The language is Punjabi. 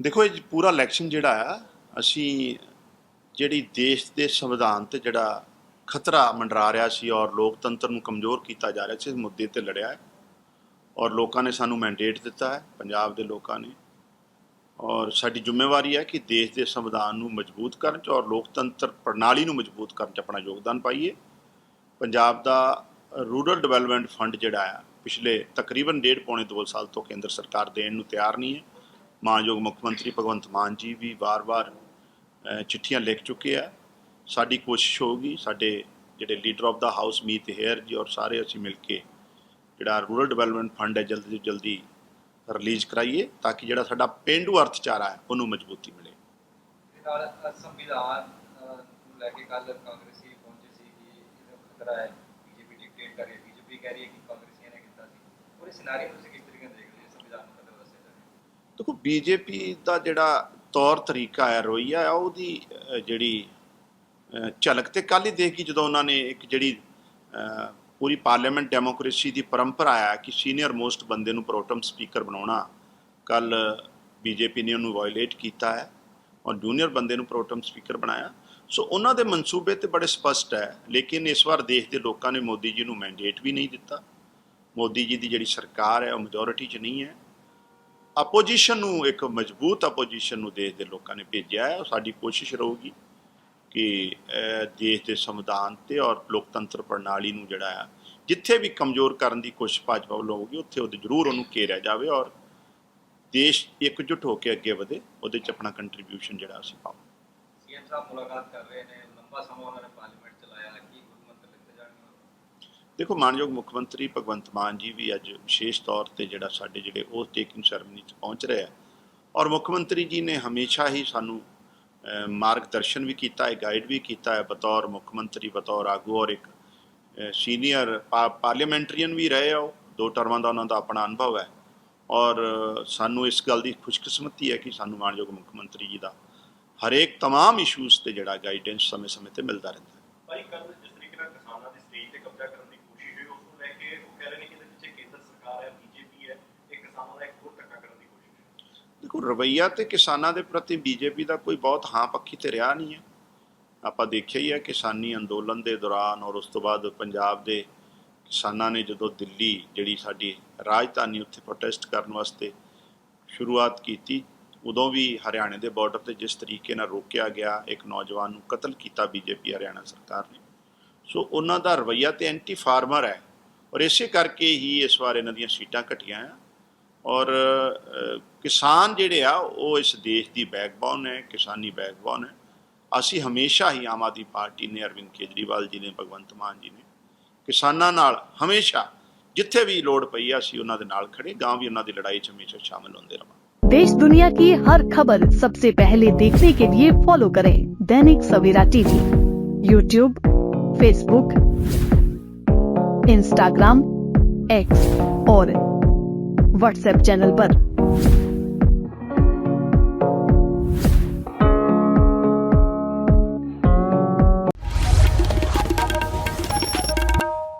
ਦੇਖੋ, ਇਹ ਪੂਰਾ ਇਲੈਕਸ਼ਨ ਜਿਹੜਾ ਆ, ਅਸੀਂ ਜਿਹੜੀ ਦੇਸ਼ ਦੇ ਸੰਵਿਧਾਨ ਤੇ ਜਿਹੜਾ ਖਤਰਾ ਮੰਡਰਾ ਰਿਹਾ ਸੀ ਔਰ ਲੋਕਤੰਤਰ ਨੂੰ ਕਮਜ਼ੋਰ ਕੀਤਾ ਜਾ ਰਿਹਾ ਸੀ, ਇਸ ਮੁੱਦੇ ਤੇ ਲੜਿਆ ਹੈ। ਔਰ ਲੋਕਾਂ ਨੇ ਸਾਨੂੰ ਮੈਂਡੇਟ ਦਿੱਤਾ ਹੈ, ਪੰਜਾਬ ਦੇ ਲੋਕਾਂ ਨੇ। ਔਰ ਸਾਡੀ ਜ਼ਿੰਮੇਵਾਰੀ ਹੈ ਕਿ ਦੇਸ਼ ਦੇ ਸੰਵਿਧਾਨ ਨੂੰ ਮਜ਼ਬੂਤ ਕਰਨ ਚ ਔਰ ਲੋਕਤੰਤਰ ਪ੍ਰਣਾਲੀ ਨੂੰ ਮਜ਼ਬੂਤ ਕਰਨ ਚ ਆਪਣਾ ਯੋਗਦਾਨ ਪਾਈਏ। ਪੰਜਾਬ ਦਾ ਰੂਰਲ ਡਿਵੈਲਪਮੈਂਟ ਫੰਡ ਜਿਹੜਾ ਆ, ਪਿਛਲੇ ਤਕਰੀਬਨ ਡੇਢ ਪੌਣੇ 2 ਸਾਲ ਤੋਂ ਕੇਂਦਰ ਸਰਕਾਰ ਦੇਣ ਨੂੰ ਤਿਆਰ ਨਹੀਂ ਹੈ। ਮਾਨਯੋਗ ਮੁੱਖ ਮੰਤਰੀ ਭਗਵੰਤ ਮਾਨ ਜੀ ਵੀ ਵਾਰ-ਵਾਰ ਚਿੱਠੀਆਂ ਲਿਖ ਚੁੱਕੇ ਆ। ਸਾਡੀ ਕੋਸ਼ਿਸ਼ ਹੋਊਗੀ ਸਾਡੇ ਜਿਹੜੇ leader of the house Meet Hayer ji ਔਰ ਸਾਰੇ ਅਸੀਂ ਮਿਲ ਕੇ ਜਿਹੜਾ ਰੂਰਲ ਡਿਵੈਲਪਮੈਂਟ ਫੰਡ ਹੈ, ਜਲਦੀ ਤੋਂ ਜਲਦੀ ਰਿਲੀਜ਼ ਕਰਾਈਏ ਤਾਂ ਕਿ ਜਿਹੜਾ ਸਾਡਾ ਪੇਂਡੂ ਅਰਥਚਾਰਾ ਹੈ, ਉਹਨੂੰ ਮਜ਼ਬੂਤੀ ਮਿਲੇ। ਨਾਲ ਸੰਵਿਧਾਨ ਨੂੰ ਲੈ ਕੇ ਕੱਲ ਕਾਂਗਰਸੀ ਪਹੁੰਚੇ ਸੀ ਕਿ ਇਹਦਾ ਖਤਰਾ ਹੈ। ਬੀਜੇਪੀ ਡਿਕਟੇਟ ਕਰ। ਰਹੀ ਹੈ ਬੀਜੇਪੀ ਕਹਿ ਰਹੀ ਹੈ ਕਿ ਕਾਂਗਰਸੀਆਂ ਨੇ ਕੀਤਾ ਸੀ। ਪੂਰੇ ਸਿਨਾਰੀਓ ਤੁਸੀਂ ਕਿਸ ਤਰੀਕੇ ਨਾਲ ਦੇਖਦੇ ਹੋ ਸੰਵਿਧਾਨ ਨੂੰ ਖਤਰਾ ਦੱਸਿਆ ਜਾ ਰਿਹਾ ਦੇਖੋ ਬੀਜੇਪੀ ਦਾ ਜਿਹੜਾ ਤੌਰ ਤਰੀਕਾ ਹੈ ਰਵੱਈਆ ਹੈ, ਉਹਦੀ ਜਿਹੜੀ ਝਲਕ ਤੇ ਕੱਲ ਹੀ ਦੇਖੀ, ਜਦੋਂ ਉਹਨਾਂ ਨੇ ਇੱਕ ਜਿਹੜੀ ਪੂਰੀ ਪਾਰਲੀਮੈਂਟ ਡੈਮੋਕ੍ਰੇਸੀ ਦੀ ਪਰੰਪਰਾ ਆ ਕਿ ਸੀਨੀਅਰ ਮੋਸਟ ਬੰਦੇ ਨੂੰ ਪ੍ਰੋਟਮ ਸਪੀਕਰ ਬਣਾਉਣਾ ਕੱਲ ਬੀਜੇਪੀ ਨੇ ਉਹਨੂੰ ਵਾਇਲੇਟ ਕੀਤਾ ਹੈ ਔਰ ਜੂਨੀਅਰ ਬੰਦੇ ਨੂੰ ਪ੍ਰੋਟਮ ਸਪੀਕਰ ਬਣਾਇਆ। ਸੋ ਉਹਨਾਂ ਦੇ ਮਨਸੂਬੇ ਤੇ ਬੜੇ ਸਪਸ਼ਟ ਹੈ, ਲੇਕਿਨ ਇਸ ਵਾਰ ਦੇਸ਼ ਦੇ ਲੋਕਾਂ ਨੇ ਮੋਦੀ ਜੀ ਨੂੰ ਮੈਂਡੇਟ ਵੀ ਨਹੀਂ ਦਿੱਤਾ। ਮੋਦੀ ਜੀ ਦੀ ਜਿਹੜੀ ਸਰਕਾਰ ਹੈ, ਉਹ ਮੈਜੋਰਿਟੀ 'ਚ ਨਹੀਂ ਹੈ। ਆਪੋਜੀਸ਼ਨ ਨੂੰ ਇੱਕ ਮਜ਼ਬੂਤ ਆਪੋਜੀਸ਼ਨ ਨੂੰ ਦੇਸ਼ ਦੇ ਲੋਕਾਂ ਨੇ ਭੇਜਿਆ ਹੈ। ਸਾਡੀ ਕੋਸ਼ਿਸ਼ ਰਹੂਗੀ ਕਿ ਦੇਸ਼ ਦੇ ਸੰਵਿਧਾਨ ਤੇ ਔਰ ਲੋਕਤੰਤਰ ਪ੍ਰਣਾਲੀ ਨੂੰ ਜਿਹੜਾ ਹੈ, ਜਿੱਥੇ ਵੀ ਕਮਜ਼ੋਰ ਕਰਨ ਦੀ ਕੋਸ਼ਿਸ਼ ਭਾਜਪਾ ਵੱਲੋਂ ਹੋਊਗੀ, ਉੱਥੇ ਉਹਦੇ ਜ਼ਰੂਰ ਉਹਨੂੰ ਘੇਰਿਆ ਜਾਵੇ ਔਰ ਦੇਸ਼ ਇਕਜੁੱਟ ਹੋ ਕੇ ਅੱਗੇ ਵਧੇ। ਉਹਦੇ 'ਚ ਆਪਣਾ ਕੰਟਰੀਬਿਊਸ਼ਨ ਜਿਹੜਾ ਅਸੀਂ ਪਾਵਾਂ ਸੀਐਮ ਸਾਹਿਬ ਮੁਲਾਕਾਤ ਕਰ ਰਹੇ ਨੇ। ਲੰਬਾ ਸਮਾਂ ਉਹਨਾਂ ਨੇ ਪਾਰਲੀਮੈਂਟ ਚਲਾਇਆ। ਕੀ ਦੇਖੋ ਮਾਨਯੋਗ ਮੁੱਖ ਮੰਤਰੀ ਭਗਵੰਤ ਮਾਨ ਜੀ ਵੀ ਅੱਜ ਵਿਸ਼ੇਸ਼ ਤੌਰ ਤੇ ਜਿਹੜਾ ਸਾਡੇ ਜਿਹੜੇ ਉਹ ਟੇਕਿੰਗ ਸੈਰਮਨੀ 'ਚ ਪਹੁੰਚ ਰਹੇ ਆ ਔਰ ਮੁੱਖ ਮੰਤਰੀ ਜੀ ਨੇ ਹਮੇਸ਼ਾ ਹੀ ਸਾਨੂੰ ਅਹ, ਮਾਰਗਦਰਸ਼ਨ ਵੀ ਕੀਤਾ ਹੈ ਗਾਈਡ ਵੀ ਕੀਤਾ ਹੈ ਬਤੌਰ ਮੁੱਖ ਮੰਤਰੀ ਬਤੌਰ ਆਗੂ ਔਰ ਇੱਕ ਸੀਨੀਅਰ ਪਾਰਲੀਮੈਂਟਰੀਅਨ ਵੀ ਰਹੇ ਆ ਉਹ ਦੋ ਟਰਮਾਂ ਦਾ ਉਹਨਾਂ ਦਾ ਆਪਣਾ ਅਨੁਭਵ ਹੈ ਔਰ ਅ, ਸਾਨੂੰ ਇਸ ਗੱਲ ਦੀ ਖੁਸ਼ਕਿਸਮਤੀ ਹੈ ਕਿ ਸਾਨੂੰ ਮਾਨਯੋਗ ਮੁੱਖ ਮੰਤਰੀ ਜੀ ਦਾ ਹਰੇਕ तमाम ਇਸ਼ੂਜ਼ ਤੇ ਜਿਹੜਾ ਗਾਈਡੈਂਸ ਸਮੇਂ-ਸਮੇਂ ਤੇ ਮਿਲਦਾ ਰਹਿੰਦਾ ਹੈ ਭਾਈ ਕੱਲ ਰਵਈਆ ਤੇ ਕਿਸਾਨਾਂ ਦੇ ਪ੍ਰਤੀ ਬੀਜੇਪੀ ਦਾ ਕੋਈ ਬਹੁਤ ਹਾਂ ਪੱਖੀ ਤੇ ਰਿਹਾ ਨਹੀਂ ਹੈ। ਆਪਾਂ ਦੇਖਿਆ ਹੀ ਹੈ ਕਿਸਾਨੀ ਅੰਦੋਲਨ ਦੇ ਦੌਰਾਨ ਔਰ ਉਸ ਤੋਂ ਬਾਅਦ ਪੰਜਾਬ ਦੇ ਕਿਸਾਨਾਂ ਨੇ ਜਦੋਂ ਦਿੱਲੀ ਜਿਹੜੀ ਸਾਡੀ ਰਾਜਧਾਨੀ ਉੱਥੇ ਪ੍ਰੋਟੈਸਟ ਕਰਨ ਵਾਸਤੇ ਸ਼ੁਰੂਆਤ ਕੀਤੀ, ਉਦੋਂ ਵੀ ਹਰਿਆਣੇ ਦੇ ਬਾਰਡਰ ਤੇ ਜਿਸ ਤਰੀਕੇ ਨਾਲ ਰੋਕਿਆ ਗਿਆ, ਇੱਕ ਨੌਜਵਾਨ ਨੂੰ ਕਤਲ ਕੀਤਾ ਬੀਜੇਪੀ ਹਰਿਆਣਾ ਸਰਕਾਰ ਨੇ। ਸੋ ਉਹਨਾਂ ਦਾ ਰਵਈਆ ਤੇ ਐਂਟੀ ਫਾਰਮਰ ਹੈ। ਔਰ ਇਸੇ ਕਰਕੇ ਹੀ ਇਸ ਵਾਰ ਇਹਨਾਂ ਦੀਆਂ ਸੀਟਾਂ ਘਟੀਆਂ ਆ। ਔਰ ਅ, ਕਿਸਾਨ ਜਿਹੜੇ ਆ ਉਹ ਇਸ ਦੇਸ਼ ਦੀ ਬੈਕਬੋਨ ਹੈ ਕਿਸਾਨੀ ਬੈਕਬੋਨ ਹੈ ਅਸੀਂ ਹਮੇਸ਼ਾ ਹੀ ਆਮ ਆਦਮੀ ਪਾਰਟੀ ਨੇ ਅਰਵਿੰਦ ਕੇਜਰੀਵਾਲ ਜੀ ਨੇ ਭਗਵੰਤ ਮਾਨ ਜੀ ਨੇ ਕਿਸਾਨਾਂ ਨਾਲ ਹਮੇਸ਼ਾ ਜਿੱਥੇ ਵੀ ਲੋੜ ਪਈ ਆ ਅਸੀਂ ਉਹਨਾਂ ਦੇ ਨਾਲ ਖੜੇ ਗਾਂ ਵੀ ਉਹਨਾਂ ਦੀ ਲੜਾਈ 'ਚ ਹਮੇਸ਼ਾ ਸ਼ਾਮਿਲ ਹੁੰਦੇ ਰਵਾਂਗੇ देश दुनिया की हर खबर सबसे पहले देखने के लिए फॉलो करें Dainik Savera TV YouTube Facebook Instagram X और व्हाट्सएप चैनल पर।